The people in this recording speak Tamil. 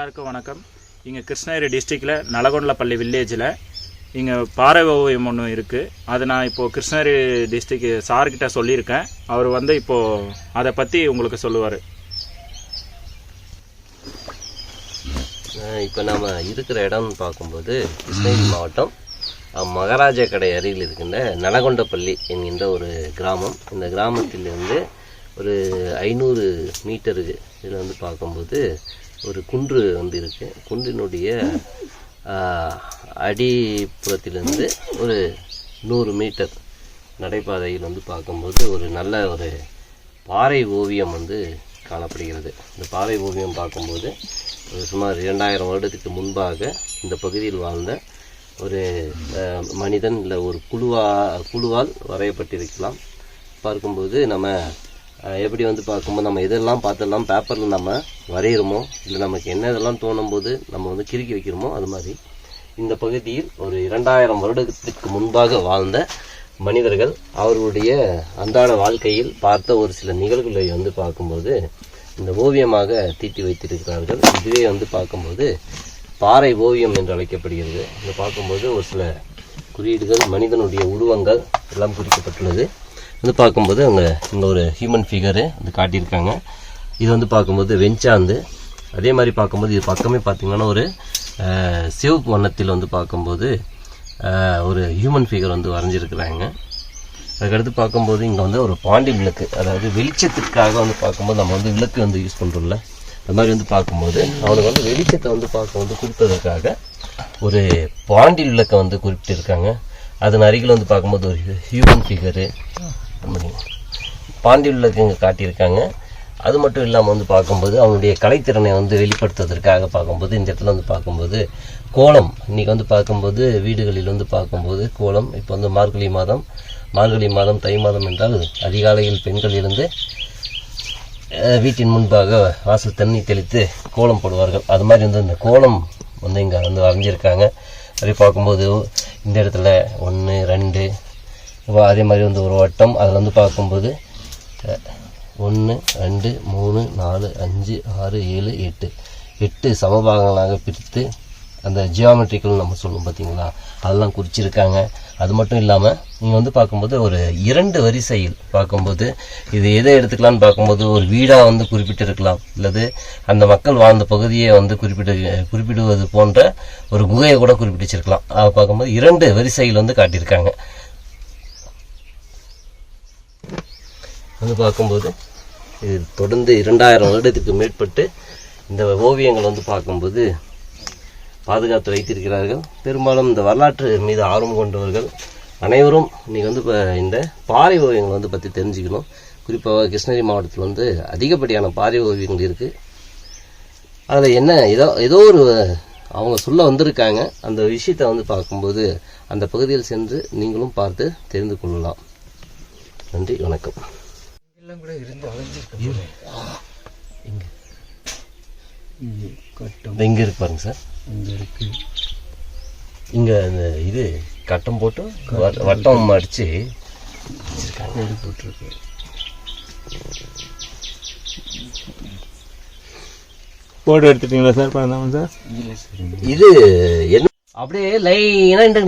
எல்லாருக்கும் வணக்கம். இங்கே கிருஷ்ணகிரி டிஸ்ட்ரிக்டில் நலகொண்டலப்பள்ளி வில்லேஜில் இங்கே பாறை ஓவியம் ஒன்று இருக்குது அது நான் இப்போது கிருஷ்ணகிரி டிஸ்ட்ரிக் சார்கிட்ட சொல்லியிருக்கேன். அவர் வந்து இப்போது அதை பற்றி உங்களுக்கு சொல்லுவார். இப்போ நாம் இருக்கிற இடம்னு பார்க்கும்போது கிருஷ்ணகிரி மாவட்டம் மகாராஜா கடை அருகில் இருக்கின்ற நலகொண்டப்பள்ளி என்கின்ற ஒரு கிராமம். இந்த கிராமத்திலிருந்து ஒரு ஐநூறு மீட்டருக்கு இதில் வந்து பார்க்கும்போது ஒரு குன்று வந்து இருக்கு குன்றினுடைய அடிப்புறத்திலிருந்து ஒரு நூறு மீட்டர் நடைபாதையில் வந்து பார்க்கும்போது ஒரு நல்ல ஒரு பாறை ஓவியம் வந்து காணப்படுகிறது. இந்த பாறை ஓவியம் பார்க்கும்போது ஒரு சுமார் இரண்டாயிரம் வருடத்துக்கு முன்பாக இந்த பகுதியில் வாழ்ந்த ஒரு மனிதன் இல்லை ஒரு குழுவா குழுவால் வரையப்பட்டிருக்கலாம். பார்க்கும்போது நம்ம எப்படி வந்து பார்க்கும்போது நம்ம எதெல்லாம் பார்த்தெல்லாம் பேப்பரில் நம்ம வரைகிறோமோ இல்லை நமக்கு என்ன இதெல்லாம் தோணும் போது நம்ம வந்து கிறுக்கி வைக்கிறோமோ அது மாதிரி இந்த பகுதியில் ஒரு இரண்டாயிரம் வருடத்திற்கு முன்பாக வாழ்ந்த மனிதர்கள் அவர்களுடைய அன்றாட வாழ்க்கையில் பார்த்த ஒரு சில நிகழ்வுகளை வந்து பார்க்கும்போது இந்த ஓவியமாக தீட்டி வைத்திருக்கிறார்கள். இதுவே வந்து பார்க்கும்போது பாறை ஓவியம் என்று அழைக்கப்படுகிறது. இதை பார்க்கும்போது ஒரு சில குறியீடுகள் மனிதனுடைய உருவங்கள் எல்லாம் குறிக்கப்பட்டுள்ளது. வந்து பார்க்கும்போது அங்கே இங்கே ஒரு ஹியூமன் ஃபிகரு வந்து காட்டியிருக்காங்க. இது வந்து பார்க்கும்போது வெஞ்சாந்து. அதே மாதிரி பார்க்கும்போது இது பக்கமே பார்த்திங்கன்னா ஒரு சிவப்பு வண்ணத்தில் வந்து பார்க்கும்போது ஒரு ஹியூமன் ஃபிகர் வந்து வரைஞ்சிருக்கிறாங்க. அதுக்கடுத்து பார்க்கும்போது இங்கே வந்து ஒரு பாண்டி விளக்கு அதாவது வெளிச்சத்திற்காக வந்து பார்க்கும்போது நம்ம வந்து விளக்கு வந்து யூஸ் பண்ணுறோம்ல அது மாதிரி வந்து பார்க்கும்போது அவனுக்கு வந்து வெளிச்சத்தை வந்து பார்க்க வந்து கொடுப்பதற்காக ஒரு பாண்டி விளக்கை வந்து குறிப்பிட்டிருக்காங்க. அதன் அருகில் வந்து பார்க்கும்போது ஒரு ஹியூமன் ஃபிகரு பாண்டி இங்கே காட்டியிருக்காங்க. அது மட்டும் இல்லாமல் வந்து பார்க்கும்போது அவனுடைய கலைத்திறனை வந்து வெளிப்படுத்துவதற்காக பார்க்கும்போது இந்த இடத்துல வந்து பார்க்கும்போது கோலம். இன்னைக்கு வந்து பார்க்கும்போது வீடுகளில் வந்து பார்க்கும்போது கோலம். இப்போ வந்து மார்கழி மாதம். மார்கழி மாதம் தை மாதம் என்றால் அதிகாலையில் பெண்கள் இருந்து வீட்டின் முன்பாக வாசல் தண்ணி தெளித்து கோலம் போடுவார்கள். அது மாதிரி வந்து இந்த கோலம் வந்து இங்கே வந்து வரைஞ்சிருக்காங்க. அப்படி பார்க்கும்போது இந்த இடத்துல ஒன்று ரெண்டு அதே மாதிரி வந்து ஒரு வட்டம் அதில் வந்து பார்க்கும்போது ஒன்று ரெண்டு மூணு நாலு அஞ்சு ஆறு ஏழு எட்டு. எட்டு சமபாகங்களாக பிரித்து அந்த ஜியாமெட்ரிக்கல் நம்ம சொல்லுவோம் பார்த்தீங்களா அதெல்லாம் குறிச்சிருக்காங்க. அது மட்டும் இல்லாமல் நீங்கள் வந்து பார்க்கும்போது ஒரு இரண்டு வரிசையில் பார்க்கும்போது இது எதை எடுத்துக்கலாம்னு பார்க்கும்போது ஒரு வீடாக வந்து குறிப்பிட்டிருக்கலாம். அல்லது அந்த மக்கள் வாழ்ந்த பகுதியை வந்து குறிப்பிட்டு குறிப்பிடுவது போன்ற ஒரு குகையை கூட குறிப்பிட்டிருக்கலாம். அதை பார்க்கும்போது இரண்டு வரிசையில் வந்து காட்டியிருக்காங்க. வந்து பார்க்கும்போது இது தொடர்ந்து இரண்டாயிரம் வருடத்துக்கு மேற்பட்டு இந்த ஓவியங்கள் வந்து பார்க்கும்போது பாதுகாத்து வைத்திருக்கிறார்கள். பெரும்பாலும் இந்த வரலாற்று மீது ஆர்வம் கொண்டவர்கள் அனைவரும் இன்னைக்கு வந்து இப்போ இந்த பாறை ஓவியங்கள் வந்து பற்றி தெரிஞ்சுக்கணும். குறிப்பாக கிருஷ்ணகிரி மாவட்டத்தில் வந்து அதிகப்படியான பாறை ஓவியங்கள் இருக்குது அதில் என்ன ஏதோ ஏதோ ஒரு அவங்க சொல்ல வந்திருக்காங்க. அந்த விஷயத்தை வந்து பார்க்கும்போது அந்த பகுதியில் சென்று நீங்களும் பார்த்து தெரிந்து கொள்ளலாம். நன்றி வணக்கம். இங்க. இந்த இங்க இருக்கு பாருங்க சார். இங்க இந்த இது கட்டம் போட்டு வட்- வட்டம் அடிச்சு போட்டோ எடுத்துட்டீங்களா சார்? பண்ணாமல் சார்? இது என்ன? அப்படியே லைனா இந்த